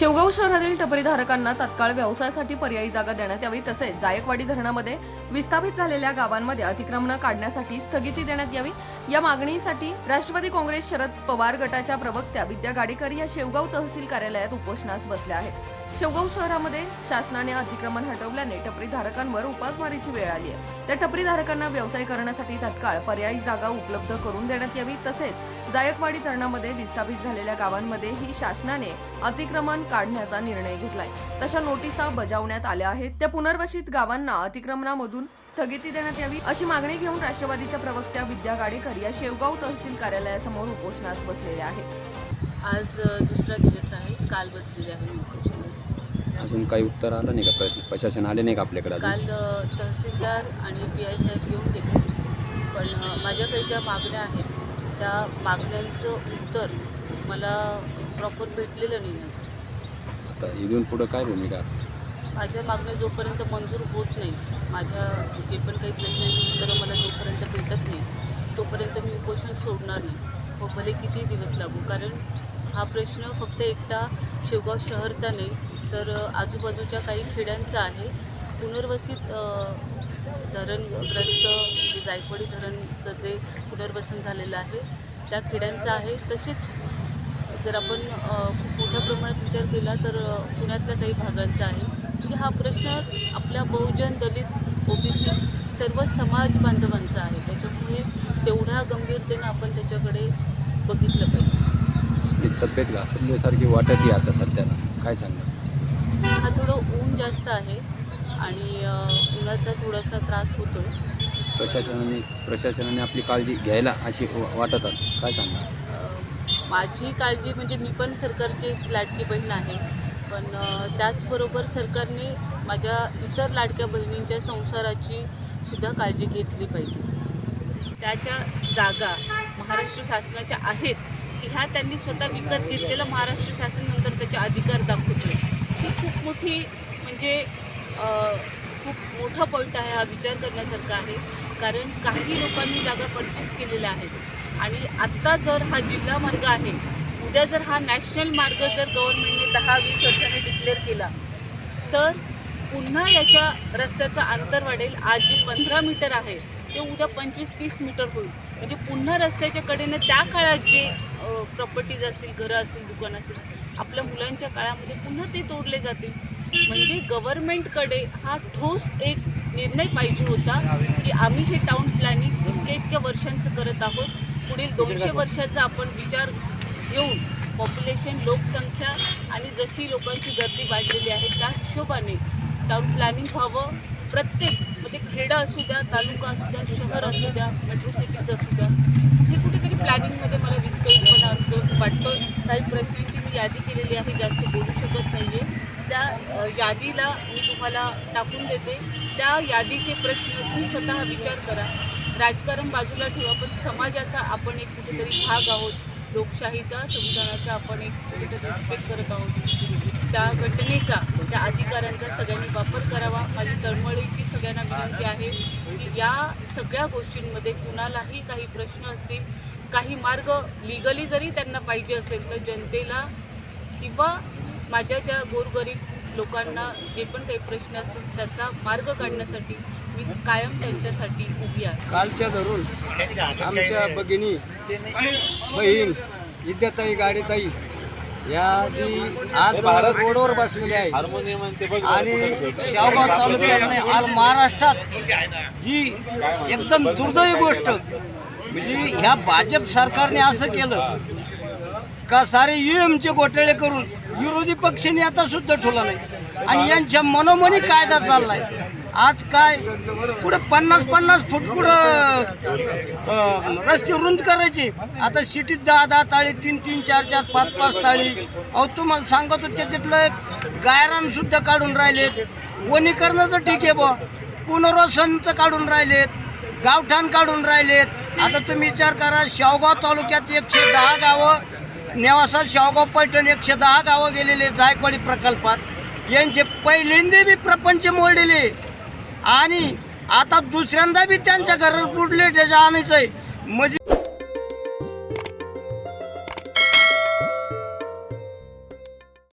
शेवगाव शहरातील टपरीधारकांना तत्काळ व्यवसायासाठी पर्यायी जागा देण्यात यावी तसेच जायकवाडी धरणामध्ये विस्थापित झालेल्या गावांमध्ये अतिक्रमणं काढण्यासाठी स्थगिती देण्यात यावी. या मागणीसाठी राष्ट्रवादी काँग्रेस शरद पवार गटाच्या प्रवक्त्या विद्या गाडेकर या शेवगाव तहसील कार्यालयात उपोषणास बसल्या आहेत. शेवगाव शहरामध्ये शासनाने अतिक्रमण हटवल्याने टपरीधारकांवर उपासमारीची वेळ आली आहे. त्या टपरीधारकांना व्यवसाय करण्यासाठी तत्काळ पर्यायी जागा उपलब्ध करून देण्यात यावी तसेच जायकवाडी धरणामध्ये विस्थापित झालेल्या गावांमध्येही शासनाने अतिक्रमण काढण्याचा निर्णय घेतलाय. तशा नोटिसा बजावण्यात आल्या आहेत. त्या पुनर्वसित गावांना अतिक्रमणामधून स्थगिती देण्यात यावी अशी मागणी घेऊन राष्ट्रवादीच्या प्रवक्त्या विद्या गाडेकर या शेवगाव तहसील कार्यालयासमोर उपोषणास बसलेल्या आहेत. आज दुसरा दिवस आहे. काल बसलेले आहे अजून काही उत्तर आलं नाही का प्रश्न? प्रशासन आले नाही का आपल्याकडे अजून? काल अ, तहसीलदार आणि पी आय साहेब येऊन गेले. पण अ, माझ्या काही ज्या मागण्या आहेत त्या मागण्यांचं उत्तर मला प्रॉपर भेटलेलं नाही आहे. आता इथून पुढं काय भूमिका? माझ्या मागण्या जोपर्यंत मंजूर होत नाही माझ्या जे पण काही प्रश्नांची उत्तरं मला जोपर्यंत भेटत नाही तोपर्यंत मी उपोषण सोडणार नाही. व भले किती दिवस लागू. कारण हा प्रश्न फक्त एकटा शेवगाव शहरचा नाही तर आजूबाजूच्या काही खेड्यांचा आहे. पुनर्वसित धरणग्रस्त जे जायकवाडी धरणचं जे पुनर्वसन झालेलं आहे त्या खेड्यांचं आहे. तसेच जर आपण खूप मोठ्या प्रमाणात विचार केला तर पुण्यातल्या काही भागांचा आहे. म्हणजे हा प्रश्न आपल्या बहुजन दलित ओबीसी सर्व समाज बांधवांचा आहे. त्याच्यामुळे तेवढ्या गंभीरतेनं आपण त्याच्याकडे बघितलं पाहिजे. तब्येत घासरल्यासारखी वाटत आहे आता सध्याला. काय सांगणार हा थोडं ऊन जास्त आहे आणि उन्हाचा थोडासा त्रास होतो प्रशासनाने प्रशासनाने आपली काळजी घ्यायला अशी व- वाटत आहे. काय अ, माझी काळजी म्हणजे मी पण सरकारची लाडकी बहीण आहे. पण त्याचबरोबर सरकारने माझ्या इतर लाडक्या बहिणींच्या संसाराची सुद्धा काळजी घेतली पाहिजे. त्याच्या जागा महाराष्ट्र शासनाच्या आहेत. की ह्या त्यांनी स्वतः विकत घेतलेलं महाराष्ट्र शासन नंतर त्याचे अधिकार दाखवतो ही खूप मोठी म्हणजे खूप मोठा पॉईंट आहे हा विचार करण्यासारखा आहे. कारण काही लोकांनी जागा परचेस केलेल्या आहेत. आणि आत्ता जर हा जिल्हा मार्ग आहे उद्या जर हा नॅशनल मार्ग जर गव्हर्नमेंटने दहा वीस वर्षांनी डिक्लेअर केला तर पुन्हा याच्या रस्त्याचं अंतर वाढेल. आज जे पंधरा मीटर आहे ते उद्या पंचवीस तीस मीटर होईल. म्हणजे पुन्हा रस्त्याच्या कडेनं त्या काळात जे प्रॉपर्टीज असतील घरं असतील दुकान असतील आपल्या मुलांच्या काळामध्ये पुन्हा ते तोडले जातील. म्हणजे गव्हर्नमेंटकडे हा ठोस एक निर्णय पाहिजे होता की आम्ही हे टाउन प्लॅनिंग इतक्या इतक्या वर्षांचं करत आहोत. पुढील दोनशे वर्षाचा आपण विचार घेऊन पॉप्युलेशन लोकसंख्या आणि जशी लोकांची गर्दी वाढलेली आहे त्या हिशोबाने टाउन प्लॅनिंग व्हावं. प्रत्येक म्हणजे खेडं असू द्या तालुका असू द्या शहर असू द्या मेट्रो सिटीज असू द्या हे कुठेतरी प्लॅनिंगमध्ये मला विस्कळीतपणा असतो वाटतो काही प्रश्नांची मी यादी केलेली आहे जास्त बोलू शकत नाही आहे त्या यादीला मी तुम्हाला टाकून देते. त्या यादीचे प्रश्न तुम्ही स्वतः विचार करा. राजकारण बाजूला ठेवा पण समाजाचा आपण एक कुठेतरी भाग आहोत. लोकशाहीचा संविधानाचा आपण एक कुठेतरी रिस्पेक्ट करत आहोत. त्या घटनेचा त्या अधिकारांचा सगळ्यांनी वापर करावा माझी तळमळीची सगळ्यांना विनंती आहे की या सगळ्या गोष्टींमध्ये कुणालाही काही प्रश्न असतील काही मार्ग लिगली जरी त्यांना पाहिजे असेल तर जनतेला किंवा माझ्या ज्या गोरगरीब लोकांना जे पण काही प्रश्न असतील त्याचा मार्ग काढण्यासाठी मी कायम त्यांच्यासाठी उभी आहे. कालच्या धरून आमच्या भगिनी बहीण विद्याताई गाडीताई या जी आज रोडवर बसलेली आहे. आणि शावगाव तालुक्याने आज महाराष्ट्रात जी एकदम दुर्दैवी गोष्ट. म्हणजे ह्या भाजप सरकारने असं केलं का सारे चे घोटाळे करून विरोधी पक्षाने आता सुद्धा ठेवला नाही. आणि यांच्या मनोमनी कायदा चाललाय. आज काय? पुढे पन्नास पन्नास फूट पुढं रस्ते रुंद करायचे. आता सिटीत दहा दहा ताळी तीन तीन चार चार पाच पाच ताळी. अहो तुम्हाला सांगतो त्याच्यातलं गायरान सुद्धा काढून राहिलेत. वनीकरणाचं ठीक आहे बुवा. पुनर्वसनचं काढून राहिलेत. गावठाण काढून राहिलेत. आता तुम्ही विचार करा शावगाव तालुक्यात एकशे दहा गावं नेवासा शावगाव पैठण एकशे दहा गावं गेलेले जायकवाडी प्रकल्पात. यांचे पहिल्यांदा बी प्रपंच मोडलेले. आणि आता दुसऱ्यांदा बी त्यांच्या घरावर पुढले त्याच्या आहे? म्हणजे